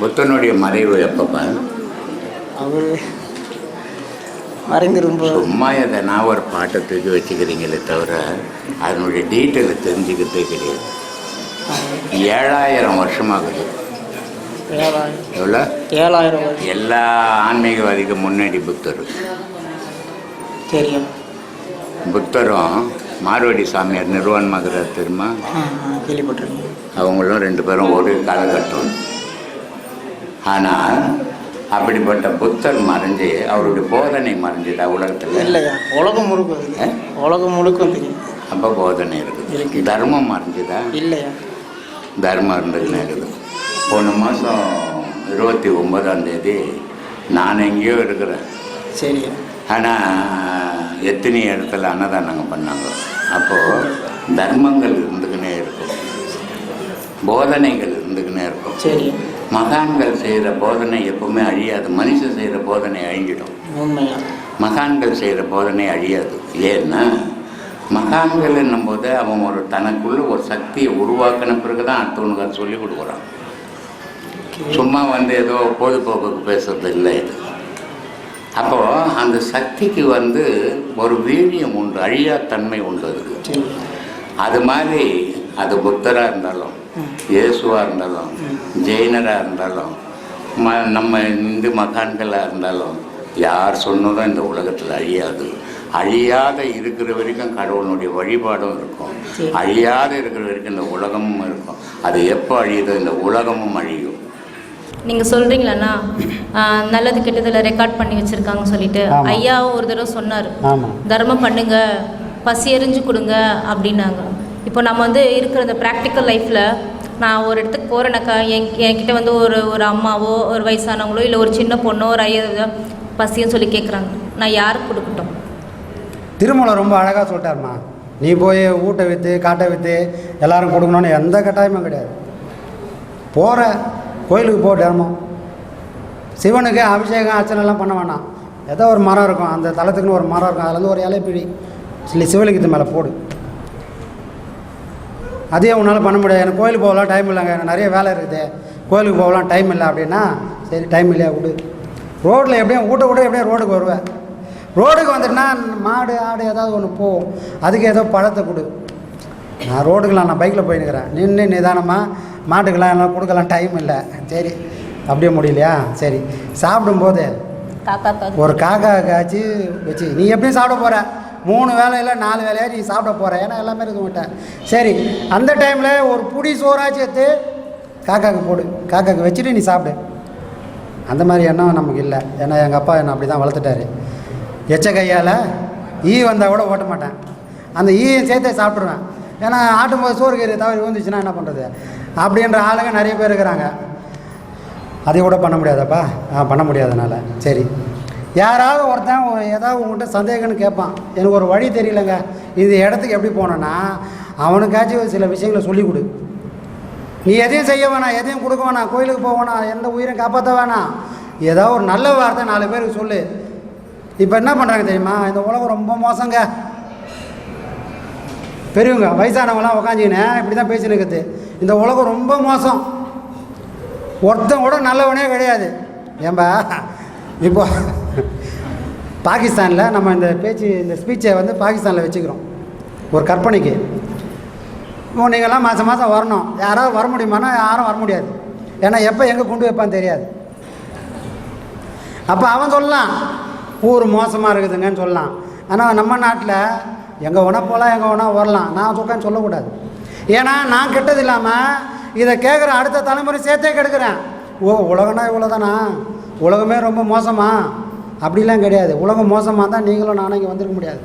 புத்தனுடைய மறைவு எப்பப்பா? அவர் மறைந்து ரொம்ப சும்மா இதை நான் ஒரு பாட்டை தூக்கி வச்சுக்கிறீங்களே தவிர அதனுடைய டீட்டெயிலை தெரிஞ்சுக்கிட்டே கிடையாது. ஏழாயிரம் வருஷமாகுது. எவ்வளோ? ஏழாயிரம் எல்லா ஆன்மீகவாதிக்கு முன்னாடி புத்தர். தெரியும். புத்தரும் மார்வடி சாமியார் நிர்வாண் மகரார் தெரியுமா கேள்விப்பட்டிருக்கேன். அவங்களும் ரெண்டு பேரும் ஒரு காலகட்டம். ஆனால் அப்படிப்பட்ட புத்தர் மறைஞ்சு அவருடைய போதனை மறைஞ்சதா உலகத்தில்? இல்லையா உலகம் முழுக்க? உலகம் முழுக்கும் தெரியும் அப்போ போதனை இருக்குது. இருக்கு. தர்மம் மறைஞ்சதா? இல்லையா தர்மம் இருந்ததுன்னு இருக்குது. போன மாதம் இருபத்தி ஒன்பதாம் தேதி நான் எங்கேயோ இருக்கிறேன். சரியா ஆனால் எத்தனை இடத்துல அன்னதானங்க பண்ணாங்க? அப்போது தர்மங்கள் இருந்துக்கினே இருக்கும். போதனைகள் இருந்துக்கினே இருக்கும். சரியா மகான்கள் செய்கிற போதனை எப்பவுமே அழியாது. மனுஷன் செய்கிற போதனை அழிஞ்சிடும். மகான்கள் செய்கிற போதனை அழியாது. ஏன்னா மகான்கள் என்னும்போது அவன் ஒரு தனக்குள்ள ஒரு சக்தியை உருவாக்கின பிறகு தான் அடுத்தவனுக்கு அதை சொல்லிக் கொடுக்குறான். சும்மா வந்து ஏதோ பொழுதுபோக்குக்கு பேசுறது இல்லை இது. அப்போது அந்த சக்திக்கு வந்து ஒரு வீரியம் உண்டு அழியா தன்மை உண்டு அதுக்கு. அது மாதிரி அது புத்தராக இருந்தாலும் இயேசுவாக இருந்தாலும் ஜெயினராக இருந்தாலும் ம நம்ம இந்து மகான்களாக இருந்தாலும் யார் சொன்னதும் இந்த உலகத்தில் அழியாது. அழியாத இருக்கிற வரைக்கும் கடவுளுடைய வழிபாடும் இருக்கும். அழியாத இருக்கிற வரைக்கும் இந்த உலகமும் இருக்கும். அது எப்போ அழியுதோ இந்த உலகமும் அழியும். நீங்கள் சொல்கிறீங்களாண்ணா நல்லது கெட்டதில் ரெக்கார்ட் பண்ணி வச்சுருக்காங்க சொல்லிட்டு. ஐயாவும் ஒரு தடவை சொன்னார். தர்மம் பண்ணுங்க பசி எறிஞ்சு கொடுங்க அப்படின்னாங்க. இப்போ நம்ம வந்து இருக்கிற இந்த ப்ராக்டிக்கல் லைஃப்பில் நான் ஒரு இடத்துக்கு போகிறேனாக்கா என் என்கிட்ட வந்து ஒரு ஒரு அம்மாவோ ஒரு வயசானவங்களோ இல்லை ஒரு சின்ன பொண்ணோ ஒரு ஐயோ பசியும் சொல்லி கேட்குறாங்க நான் யாருக்கு கொடுக்கட்டும்? திருமலை ரொம்ப அழகாக சொல்லிட்டாருமா நீ போய் ஊட்ட விற்று காட்டை விற்று எல்லாரும் கொடுக்கணும்னு எந்த கட்டாயமும் கிடையாது. போகிற கோயிலுக்கு போ தினமும் சிவனுக்கு அபிஷேகம் அர்ச்சனைலாம் பண்ண வேணாம். ஏதோ ஒரு மரம் இருக்கும் அந்த தலத்துக்குன்னு ஒரு மரம் இருக்கும் அதுலேருந்து ஒரு இலைப்பிடி. சில சிவலிங்கத்து மேலே போடு. அதே உன்னால் பண்ண முடியாது. எனக்கு கோயிலுக்கு போகலாம் டைம் இல்லைங்க. எனக்கு நிறைய வேலை இருக்குது. கோயிலுக்கு போகலாம் டைம் இல்லை அப்படின்னா சரி டைம் இல்லையா விடு. ரோட்டில் எப்படியும் ஊட்ட கூட எப்படியும் ரோடுக்கு வருவேன். ரோடுக்கு வந்துட்டுனா மாடு ஆடு ஏதாவது ஒன்று போகும் அதுக்கு ஏதோ பழத்தை கொடு. நான் ரோடுக்கெலாம் நான் பைக்கில் போயின்னுக்கிறேன். நின்று நிதானமாக மாட்டுக்கெல்லாம் எல்லாம் கொடுக்கலாம் டைம் இல்லை. சரி. அப்படியே முடியலையா? சரி. சாப்பிடும்போது ஒரு காக்கா. காய்ச்சி வச்சு நீ எப்படியும் சாப்பிட போகிற மூணு வேலையில் நாலு வேலையாக நீ சாப்பிட போகிற ஏன்னா எல்லாமே இருக்க மாட்டேன். சரி அந்த டைமில் ஒரு புடி சோறாச்சு எடுத்து காக்காக்கு போடு. காக்காக்கு வச்சுட்டு நீ சாப்பிடு. அந்த மாதிரி எண்ணம் நமக்கு இல்லை. ஏன்னா எங்கள் அப்பா என்னை அப்படி தான் வளர்த்துட்டாரு. எச்ச கையால் ஈ வந்தால் கூட ஓட்ட மாட்டேன். அந்த ஈயை சேர்த்தே சாப்பிட்ருவேன் ஏன்னா ஆட்டும்போது சோறு கறி தவறி வந்துச்சுன்னா என்ன பண்ணுறது அப்படின்ற ஆளுங்க நிறைய பேர் இருக்கிறாங்க. அதை கூட பண்ண முடியாதாப்பா? ஆ பண்ண முடியாதனால. சரி. யாராவது ஒருத்தன் ஒரு ஏதாவது உங்கள்கிட்ட சந்தேகம்னு கேட்பான். எனக்கு ஒரு வழி தெரியலங்க. இந்த இடத்துக்கு எப்படி போனேன்னா அவனுக்காச்சும் ஒரு சில விஷயங்களை சொல்லிக் கொடு. நீ எதையும் செய்ய வேணாம் எதையும் கொடுக்க வேணாம் கோயிலுக்கு போக வேணாம் எந்த உயிரையும் காப்பாற்ற வேணாம். ஏதாவது ஒரு நல்ல வார்த்தை நாலு பேருக்கு சொல்லு. இப்போ என்ன பண்ணுறாங்க தெரியுமா? இந்த உலகம் ரொம்ப மோசங்க. பெரியவங்க வயசானவங்களாம் உக்காஞ்சிக்கினே இப்படி தான் பேசினுக்குது இந்த உலகம் ரொம்ப மோசம். ஒருத்தன் கூட நல்லவனே கிடையாது. ஏன்பா? இப்போ பாகிஸ்தானில் நம்ம இந்த பேச்சு இந்த ஸ்பீச்சை வந்து பாகிஸ்தானில் வச்சுக்கிறோம். ஒரு கற்பனைக்கு. இப்போ நீங்கள்லாம் மாதம் மாதம் வரணும். யாராவது வர முடியுமானா யாரும் வர முடியாது. ஏன்னா எப்போ எங்கே கொண்டு வைப்பான்னு தெரியாது. அப்போ அவன் சொல்லலாம். ஊர் மோசமாக இருக்குதுங்கன்னு சொல்லலாம். ஆனால் நம்ம நாட்டில் எங்கே வேணால் போகலாம் எங்கே வேணால் வரலாம். நான் சொல்கிறேன்னு சொல்லக்கூடாது. ஏன்னா நான் கெட்டது இல்லாமல் இதை கேட்குற அடுத்த தலைமுறை சேர்த்தே கெடுக்கிறேன். ஓ உலகம்னா இவ்வளோ தானா உலகமே ரொம்ப மோசமாக அப்படிலாம் கிடையாது. உலகம் மோசமாக இருந்தால் நீங்களும் நானும் இங்கே வந்திருக்க முடியாது.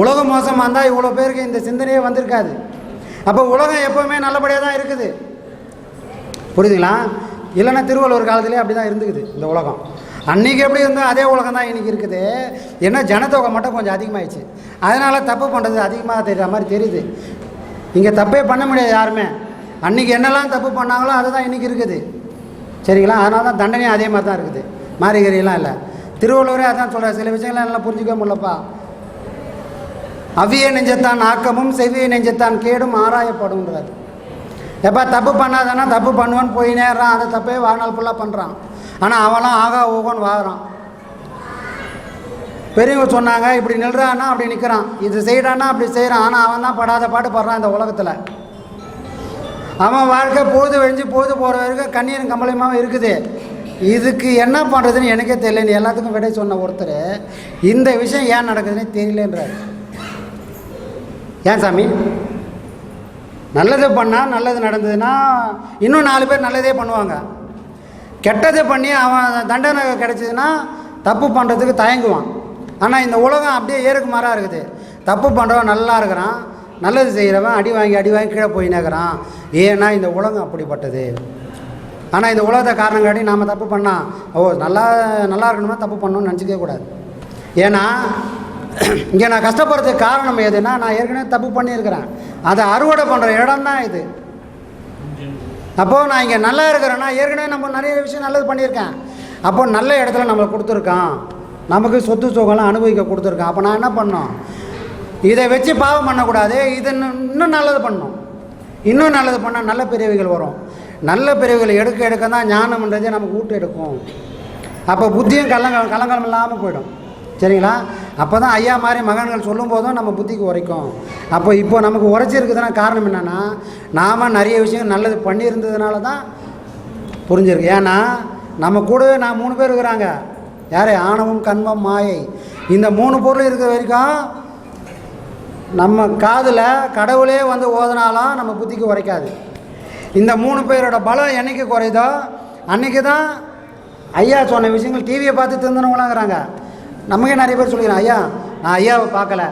உலகம் மோசமாக இருந்தால் இவ்வளோ பேருக்கு இந்த சிந்தனையே வந்திருக்காது. அப்போ உலகம் எப்போவுமே நல்லபடியாக தான் இருக்குது. புரியுதுங்களா? இல்லைன்னா திருவள்ளுவர் காலத்திலே அப்படி தான் இருந்துக்குது இந்த உலகம். அன்றைக்கி எப்படி இருந்தோ அதே உலகம் தான் இன்றைக்கி இருக்குது. ஏன்னா ஜனத்தொகை மட்டும் கொஞ்சம் அதிகமாகிடுச்சு அதனால் தப்பு பண்ணுறது அதிகமாக தெரிகிற மாதிரி தெரியுது. இங்கே தப்பே பண்ண முடியாது யாருமே. அன்றைக்கி என்னெல்லாம் தப்பு பண்ணாங்களோ அதுதான் இன்றைக்கி இருக்குது. சரிங்களா? அதனால தான் தண்டனையும் அதே மாதிரி தான் இருக்குது. மாறிகரியெல்லாம் இல்லை. திருவள்ளுவரே அதான் சொல்கிறார் சில விஷயங்கள்லாம் எல்லாம் புரிஞ்சுக்க முடியலப்பா. அவ்விய நெஞ்சத்தான் ஆக்கமும் செவ்விய நெஞ்சத்தான் கேடும் ஆராயப்படும்ன்றார். எப்போ தப்பு பண்ணாதானா? தப்பு பண்ணுவான்னு போய் நேர்றான் அந்த தப்பே வாழ்நாள் ஃபுல்லாக பண்ணுறான் ஆனால் அவன்லாம் ஆகா ஓகோன்னு வாங்குறான் பெரியவங்க சொன்னாங்க இப்படி நில்றான்னா அப்படி நிற்கிறான் இது செய்கிறான்னா அப்படி செய்கிறான் ஆனால் அவன் தான் படாத பாட்டு படுறான் இந்த உலகத்தில். அவன் வாழ்க்கை பொழுது வெழிஞ்சு பொழுது போகிற வரைக்கும் கண்ணீரும் கம்பளையுமாவும் இருக்குது. இதுக்கு என்ன பண்ணுறதுன்னு எனக்கே தெரியல. எல்லாத்துக்கும் விடை சொன்ன ஒருத்தர் இந்த விஷயம் ஏன் நடக்குதுன்னே தெரியலன்றார். ஏன் சாமி? நல்லது பண்ணால் நல்லது நடந்ததுன்னா இன்னும் நாலு பேர் நல்லதே பண்ணுவாங்க. கெட்டது பண்ணி அவன் தண்டனை கிடச்சிதுன்னா தப்பு பண்ணுறதுக்கு தயங்குவான். ஆனால் இந்த உலகம் அப்படியே ஏறுக்கு மாறாக இருக்குது. தப்பு பண்ணுறவன் நல்லா இருக்கிறான் நல்லது செய்கிறவன் அடி வாங்கி அடி வாங்கி கீழே போய் நிற்கிறான் ஏன்னா இந்த உலகம் அப்படிப்பட்டது. ஆனால் இந்த உலகத்தை காரணம் காட்டி நாம் தப்பு பண்ணால் ஓ நல்லா நல்லா இருக்கணுமா தப்பு பண்ணணும்னு நினச்சிக்கவே கூடாது. ஏன்னா இங்கே நான் கஷ்டப்படுறதுக்கு காரணம் எதுனா நான் ஏற்கனவே தப்பு பண்ணியிருக்கிறேன். அதை அறுவடை பண்ணுற இடம் தான் இது. அப்போது நான் இங்கே நல்லா இருக்கிறேன்னா ஏற்கனவே நம்ம நிறைய விஷயம் நல்லது பண்ணியிருக்கேன். அப்போ நல்ல இடத்துல நம்மளை கொடுத்துருக்கான். நமக்கு சொத்து சுகம்லாம் அனுபவிக்க கொடுத்துருக்கான். அப்போ நான் என்ன பண்ணோம் இதை வச்சு பாவம் பண்ணக்கூடாது. இது இன்னும் இன்னும் நல்லது பண்ணணும். இன்னும் நல்லது பண்ணால் நல்ல பிரிவுகள் வரும். நல்ல பிரிவுகளை எடுக்க எடுக்க தான் ஞானம்ன்றதே நமக்கு ஊட்டு எடுக்கும். அப்போ புத்தியும் கள்ளங்க கலங்கலம் இல்லாமல் போயிடும். சரிங்களா? அப்போ தான் ஐயா மாதிரி மகன்கள் சொல்லும் போதும் நம்ம புத்திக்கு உரைக்கும். அப்போ இப்போ நமக்கு உரைச்சிருக்குதுன்னா காரணம் என்னென்னா நாம் நிறைய விஷயம் நல்லது பண்ணியிருந்ததுனால தான் புரிஞ்சிருக்கு. ஏன்னா நம்ம கூடவே நான் மூணு பேர் இருக்கிறாங்க. யார்? ஆணவம் கண்மம் மாயை. இந்த மூணு பொருள் இருக்கிற வரைக்கும் நம்ம காதில் கடவுளே வந்து ஓதுனாலும் நம்ம புத்திக்கு உரைக்காது. இந்த மூணு பேரோட பலம் என்னைக்கு குறையுதோ அன்றைக்கி தான் ஐயா சொன்ன விஷயங்கள் டிவியை பார்த்து திருந்தனவங்களாங்கிறாங்க நமக்கே நிறைய பேர் சொல்லிக்கிறேன் ஐயா நான் ஐயாவை பார்க்கல.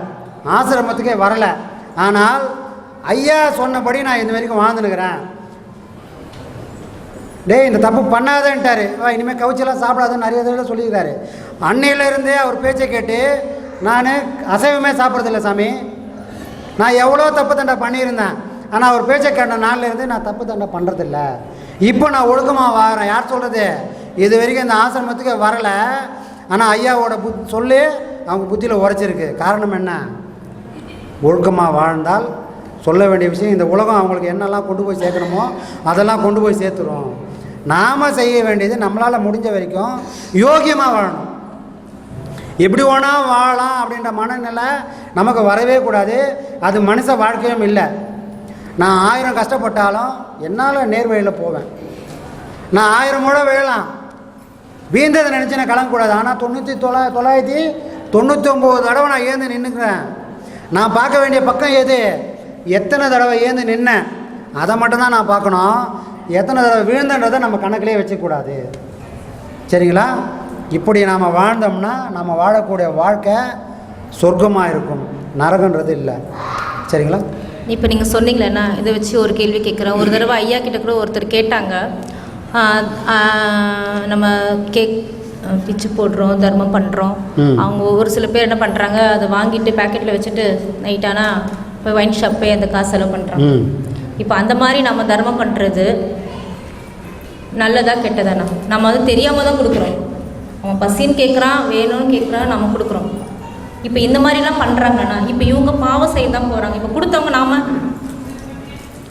ஆசிரமத்துக்கே வரலை. ஆனால் ஐயா சொன்னபடி நான் இந்த வரைக்கும் வாழ்ந்துனுக்கிறேன் டேய் இந்த தப்பு பண்ணாதேன்ட்டாரு. வா இனிமேல் கவுச்செல்லாம் சாப்பிடாதுன்னு நிறைய தடவை சொல்லியிருக்காரு. அன்னையிலேருந்தே அவர் பேச்சை கேட்டு நான் அசைவமே சாப்பிட்றதில்ல சாமி. நான் எவ்வளோ தப்பு தண்டை பண்ணியிருந்தேன். ஆனால் அவர் பேச்சை கேட்ட நாள்லேருந்து நான் தப்பு தண்டை பண்ணுறதில்ல இப்போ நான் ஒழுக்கமாக வாரேன். யார் சொல்கிறது இது வரைக்கும் இந்த ஆசிரமத்துக்கு வரலை. ஆனால் ஐயாவோட புத் சொல்லி அவங்க புத்தியில் உரைச்சிருக்கு. காரணம் என்ன? ஒழுக்கமாக வாழ்ந்தால் சொல்ல வேண்டிய விஷயம் இந்த உலகம் அவங்களுக்கு என்னெல்லாம் கொண்டு போய் சேர்க்கணுமோ அதெல்லாம் கொண்டு போய் சேர்த்துரும். நாம் செய்ய வேண்டியது நம்மளால் முடிஞ்ச வரைக்கும் யோகியமாக வாழணும். எப்படி வேணால் வாழலாம் அப்படின்ற மனநிலை நமக்கு வரவே கூடாது. அது மனுஷ வாழ்க்கையும் இல்லை. நான் ஆயிரம் கஷ்டப்பட்டாலும் என்னால் நேர்வழியில் போவேன். நான் ஆயிரம் கூட விழலாம். வீந்ததை நினச்சி நான் கலங்கக்கூடாது ஆனால் தொண்ணூற்றி தொள்ளா தொள்ளாயிரத்தி தொண்ணூற்றி ஒம்பது தடவை நான் ஏந்து நின்றுக்கிறேன் நான் பார்க்க வேண்டிய பக்கம் எது? எத்தனை தடவை ஏந்து நின்னேன்? அதை மட்டும்தான் நான் பார்க்கணும். எத்தனை தடவை விழுந்தன்றதை நம்ம கணக்கிலே வச்சுக்கூடாது சரிங்களா? இப்படி நாம் வாழ்ந்தோம்னா நம்ம வாழக்கூடிய வாழ்க்கை சொர்க்கமாக இருக்கும். நரகன்றது இல்லை. சரிங்களா? இப்போ நீங்கள் சொன்னீங்களேண்ணா இதை வச்சு ஒரு கேள்வி கேட்குறேன் ஒரு தடவை ஐயா கிட்ட கூட ஒருத்தர் கேட்டாங்க. நம்ம கேக் பிச்சு போடுறோம் தர்மம் பண்ணுறோம். அவங்க ஒரு சில பேர் என்ன பண்ணுறாங்க அதை வாங்கிட்டு பேக்கெட்டில் வச்சுட்டு நைட் ஆனால் இப்போ ஒயின் ஷாப் போய் அந்த காசு செலவு பண்ணுறாங்க இப்போ அந்த மாதிரி நம்ம தர்மம் பண்ணுறது நல்லதா கெட்டதாண்ணா நம்ம வந்து தெரியாமல் தான் கொடுக்குறோம். அவன் பசின்னு கேட்குறான் வேணும்னு கேட்குறான் நம்ம கொடுக்குறோம். இப்போ இந்த மாதிரிலாம் பண்ணுறாங்கண்ணா இப்போ இவங்க பாவம் செய்ய தான் போகிறாங்க இப்போ கொடுத்தவங்க நாம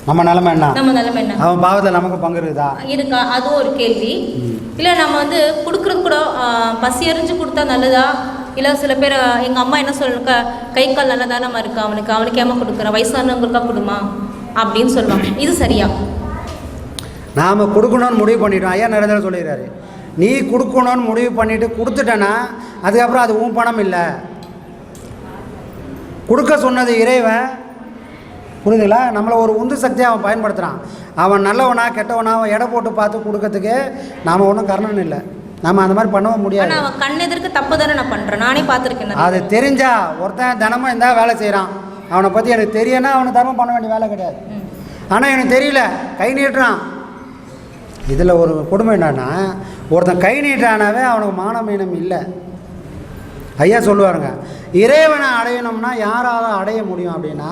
நம்ம நிலமை என்ன? நம்ம நிலைமை என்ன? அவன் பாவத்தில் நமக்கு பங்கு இருக்குதா? இருக்கா? அதுவும் ஒரு கேள்வி. இல்லை நம்ம வந்து கொடுக்குறது கூட பசி எறிஞ்சு கொடுத்தா நல்லதா? இல்லை சில பேர் எங்கள் அம்மா என்ன சொல்லுங்க கை கால் நல்லா தானே இருக்கு. அவனுக்கு அவனுக்கு ஏமா கொடுக்குற வயசானவங்களுக்கா கொடுமா? அப்படின்னு சொல்லுவாங்க. இது சரியா? நாம் கொடுக்கணும்னு முடிவு பண்ணிட்டோம். ஐயா தடவை சொல்லிடுறாரு நீ கொடுக்கணும்னு முடிவு பண்ணிட்டு கொடுத்துட்டேன்னா அதுக்கப்புறம் அது உன் பணம் இல்லை. கொடுக்க சொன்னது இறைவன். புரியுதுங்களா? நம்மளை ஒரு உந்து சக்தியாக அவன் பயன்படுத்துகிறான் அவன் நல்லவனா கெட்டவனா அவன் எடை போட்டு பார்த்து கொடுக்கறதுக்கு நாம் ஒன்றும் கர்ணன் இல்லை. நம்ம அந்த மாதிரி பண்ணவும் முடியாது. அவன் கண் எதிர்க்க தப்பு தானே நான் பண்ணுறேன் நானே பார்த்துருக்கேன் அது. தெரிஞ்சா ஒருத்தன் தினமும் இருந்தால் வேலை செய்கிறான் அவனை பற்றி எனக்கு தெரியனா அவனை தர்மம் பண்ண வேண்டிய வேலை கிடையாது. ஆனால் எனக்கு தெரியல. கை நீட்டுறான். இதில் ஒரு கொடுமை என்னன்னா ஒருத்தன் கை நீட்டானாவே அவனுக்கு மானமீனம் இல்லை. ஐயா சொல்லுவாருங்க இறைவனை அடையணும்னா யாரால் அடைய முடியும் அப்படின்னா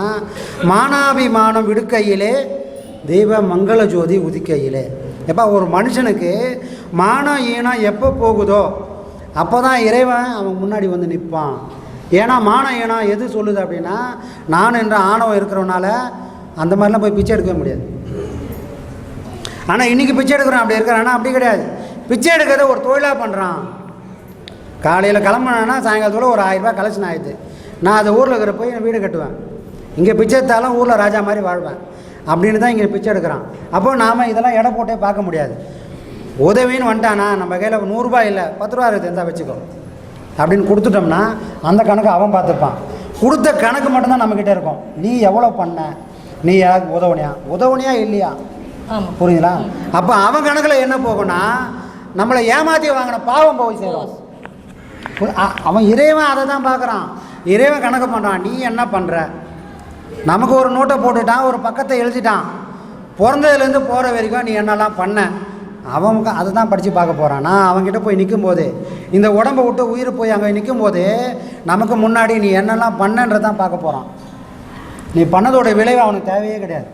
மானாபிமானம் விடுக்கையிலே தெய்வ மங்கள ஜோதி உதிக்கையிலே. எப்போ ஒரு மனுஷனுக்கு மானம் ஈனம் எப்போ போகுதோ அப்போ தான் இறைவன் அவன் முன்னாடி வந்து நிற்பான். ஏன்னா மானம் ஈனம் எது சொல்லுது அப்படின்னா நான் என்ற ஆணவம் இருக்கிறவனால அந்த மாதிரிலாம் போய் பிச்சை எடுக்க முடியாது. ஆனால் இன்றைக்கி பிச்சை எடுக்கிறோம் அப்படி இருக்கிறான் ஆனால் அப்படி கிடையாது. பிச்சை எடுக்கிறத ஒரு தொழிலாக பண்ணுறான் காலையில் கிளம்புனா சாயங்காலத்தோட ஒரு ஆயிரரூபா கலெக்ஷன் ஆயிடுது. நான் அந்த ஊரில் இருக்கிற போய் வீடு கட்டுவேன். இங்கே பிச்சை எடுத்தாலும் ஊரில் ராஜா மாதிரி வாழ்வேன். அப்படின்னு தான் இங்கே பிச்சை எடுக்கிறான். அப்போ நாம் இதெல்லாம் எடை போட்டே பார்க்க முடியாது. உதவின்னு வந்துட்டானா நம்ம கையில் நூறுரூபா இல்லை பத்து ரூபா இருக்குது இருந்தால் வச்சுக்கோ. அப்படின்னு கொடுத்துட்டோம்னா அந்த கணக்கு அவன் பார்த்துப்பான். கொடுத்த கணக்கு மட்டும்தான் நம்மக்கிட்ட இருக்கும். நீ எவ்வளோ பண்ண? நீ யாருக்கு உதவுனியா? உதவுனியா இல்லையா? ஆமாம் புரியுங்களா அப்போ அவன் கணக்கில் என்ன போகும்னா நம்மளை ஏமாற்றி வாங்கின பாவம் போய் சேரும். அவன் இறைவன் அதை தான் பார்க்குறான். இறைவன் கணக்கு பண்ணுறான் நீ என்ன பண்ணுற நமக்கு ஒரு நோட்டை போட்டுட்டான் ஒரு பக்கத்தை எழுதிட்டான். பிறந்ததுலேருந்து போகிற வரைக்கும் நீ என்னெல்லாம் பண்ண? அவன் அதை தான் படித்து பார்க்க போகிறான் நான் அவன்கிட்ட போய் நிற்கும் போது இந்த உடம்பை விட்டு உயிர் போய் அங்கே நிற்கும் போது நமக்கு முன்னாடி நீ என்னெல்லாம் பண்ணன்றதான் பார்க்க போகிறான் நீ பண்ணதோட விளைவு அவனுக்கு தேவையே கிடையாது.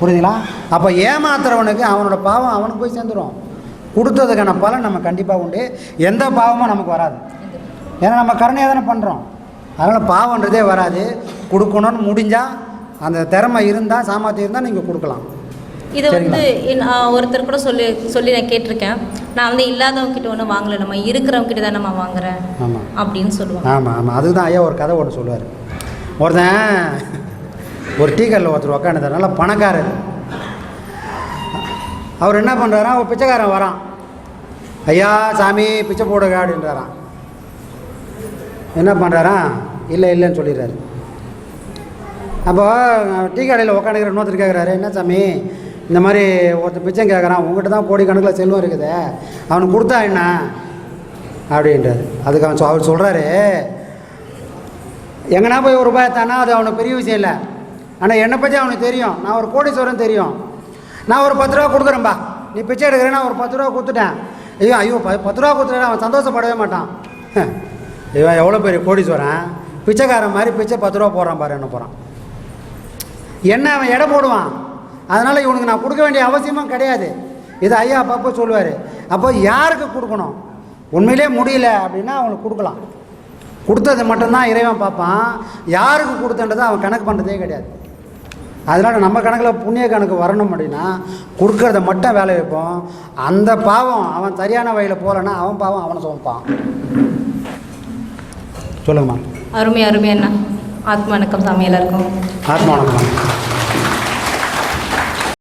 புரியுதுங்களா? அப்போ ஏமாத்துறவனுக்கு அவனோட பாவம் அவனுக்கு போய் சேர்ந்துடும் கொடுத்ததுக்கான பலன் நம்ம கண்டிப்பாக உண்டு. எந்த பாவமும் நமக்கு வராது. ஏன்னா நம்ம கருணையாக தானே பண்ணுறோம் அதனால் பாவன்றதே வராது. கொடுக்கணும்னு முடிஞ்சால் அந்த திறமை இருந்தால் சாமர்த்தியம் இருந்தால் நீங்கள் கொடுக்கலாம். இது வந்து ஒருத்தர் கூட சொல்லி சொல்லி நான் கேட்டிருக்கேன். நான் வந்து இல்லாதவங்க கிட்ட ஒன்றும் வாங்கலை. நம்ம இருக்கிறவங்க கிட்ட தான் நம்ம வாங்குறேன் ஆமாம் அப்படின்னு சொல்லுவாங்க. ஆமாம் ஆமாம் அதுதான் ஐயா ஒரு கதை ஒன்று சொல்லுவார். ஒருத்தன் ஒரு டீ கடையில் ஒருத்தர் உக்காந்துட்டார் நல்லா பணக்காரர். அவர் என்ன பண்ணுறாரா ஒரு பிச்சைக்காரன் வரான். ஐயா சாமி பிச்சை போடுங்க அப்படின்றாராம். என்ன பண்ணுறாரா இல்லை இல்லைன்னு சொல்லிடுறாரு. அப்போ டீ கடையில் உக்காந்துக்கிற இன்னொருத்தர் கேட்குறாரு என்ன சாமி இந்த மாதிரி ஒருத்தர் பிச்சம் கேட்குறான் உங்ககிட்ட தான் கோடிக்கணக்கில் செல்வம் இருக்குது. அவனுக்கு கொடுத்தா என்ன? அப்படின்றாரு. அதுக்கு அவன் சொ- அவர் சொல்கிறாரு எங்கன்னா போய் ஒரு ரூபாய் தானா அது அவனுக்கு பெரிய விஷயம் இல்லை. ஆனால் என்னை பற்றி அவனுக்கு தெரியும். நான் ஒரு கோடீஸ்வரன் தெரியும். நான் ஒரு பத்து ரூபா கொடுக்குறேன்பா நீ பிச்சை எடுக்கிறேன் நான் ஒரு பத்து ரூபா கொடுத்துட்டேன். ஐயோ ஐயோ ப பத்து ரூபா கொடுத்துட்டேன் அவன் சந்தோஷப்படவே மாட்டான். இவன் எவ்வளோ பெரிய கோடீஸ்வரன்? பிச்சைக்காரன் மாதிரி பிச்சை பத்து ரூபா போடுறான் பாரு என்ன போகிறான் என்ன அவன் எடை போடுவான்? அதனால் இவனுக்கு நான் கொடுக்க வேண்டிய அவசியமும் கிடையாது. இது ஐயா அப்பப்போ சொல்லுவார். அப்போ யாருக்கு கொடுக்கணும்? உண்மையிலே முடியல அப்படின்னா அவனுக்கு கொடுக்கலாம். கொடுத்தது மட்டும்தான் இறைவன் பார்ப்பான். யாருக்கு கொடுத்தன்றதை அவன் கணக்கு பண்ணுறதே கிடையாது. அதனால் நம்ம கணக்கில் புண்ணிய கணக்கு வரணும் அப்படின்னா கொடுக்கறத மட்டும் வேலை வைப்போம். அந்த பாவம் அவன் சரியான வழியில் போகலன்னா அவன் பாவம் அவனை சுமப்பான். சொல்லுங்கம்மா. அருமை அருமை அண்ணா. ஆத்மா வணக்கம் சாமி எல்லாருக்கும். ஆத்மா வணக்கம்.